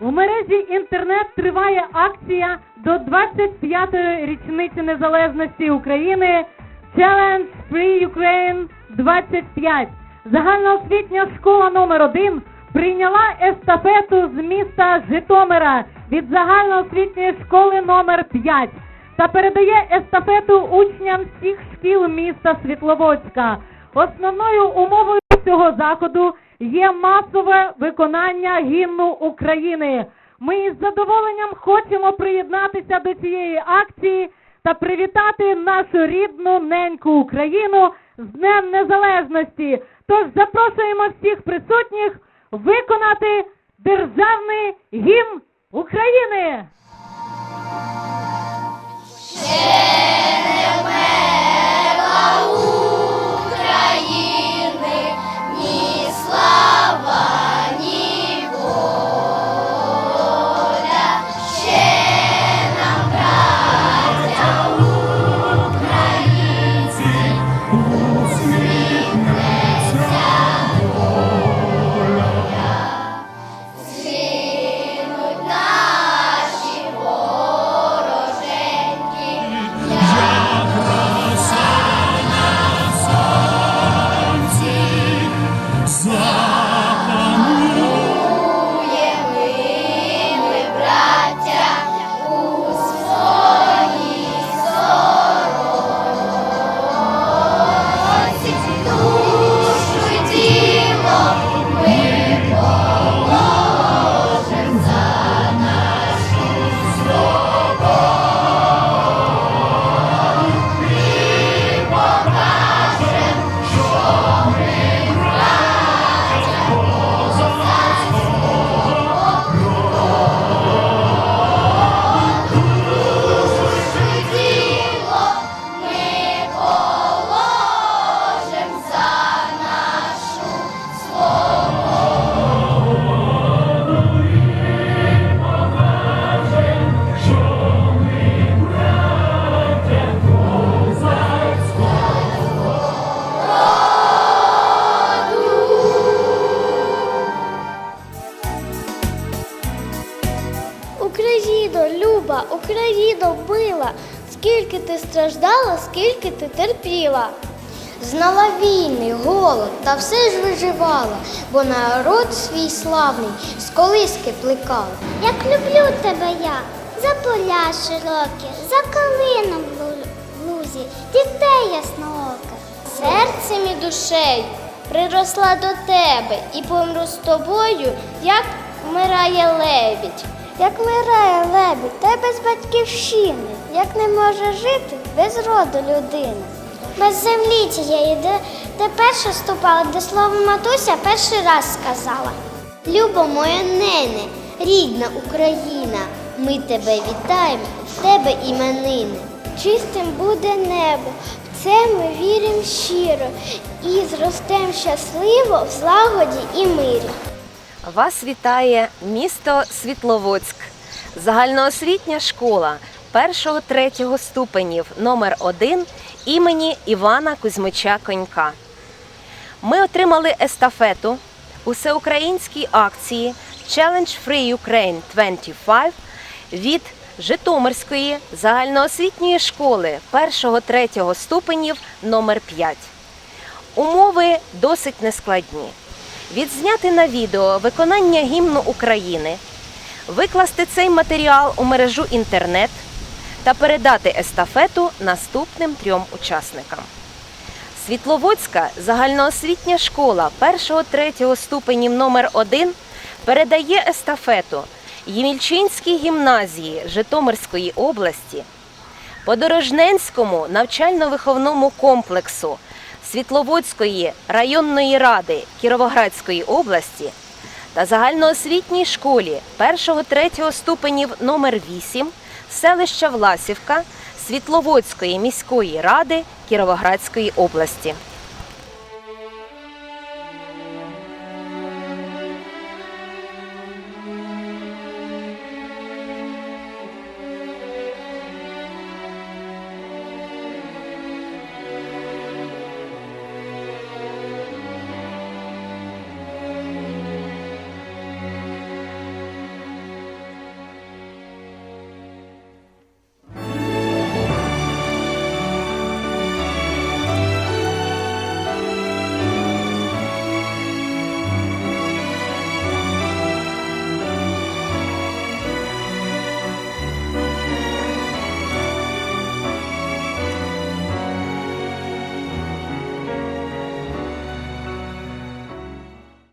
мережі інтернет триває акція до 25-ї річниці незалежності України Challenge Free Ukraine 25. Загальноосвітня школа номер 1 прийняла естафету з міста Житомира від загальноосвітньої школи номер 5 та передає естафету учням всіх шкіл міста Світловодська. Основною умовою цього заходу є масове виконання гімну України. Ми із задоволенням хочемо приєднатися до цієї акції та привітати нашу рідну неньку Україну з Днем Незалежності. Тож запрошуємо всіх присутніх виконати державний гімн України. України, Україно, Люба, Україно, мила, скільки ти страждала, скільки ти терпіла. Знала війни, голод, та все ж виживала, бо народ свій славний з колиски плекала. Як люблю тебе я, за поля широкі, за калином в в лузі, дітей ясноока. Серцем і душею приросла до тебе і помру з тобою, як вмирає лебідь. Як вмирає лебідь, та без батьківщини, як не може жити без роду людини. Без землі тієї, де, де перша ступала, де слово матуся перший раз сказала. Любо моя нене, рідна Україна, ми тебе вітаємо, в тебе іменини. Чистим буде небо, в це ми віримо щиро і зростем щасливо в злагоді і мирі. Вас вітає місто Світловодськ, загальноосвітня школа 1-3 ступенів номер 1 імені Івана Кузьмича Конька. Ми отримали естафету у всеукраїнській акції Challenge Free Ukraine 25 від Житомирської загальноосвітньої школи 1-3 ступенів номер 5. Умови досить нескладні. Відзняти на відео виконання гімну України, викласти цей матеріал у мережу інтернет та передати естафету наступним трьом учасникам. Світловодська загальноосвітня школа 1-3 ступенів номер 1 передає естафету Ємільчинській гімназії Житомирської області, Подорожненському навчально-виховному комплексу Світловодської районної ради Кіровоградської області та загальноосвітній школі 1-3 ступенів номер 8 селища Власівка Світловодської міської ради Кіровоградської області.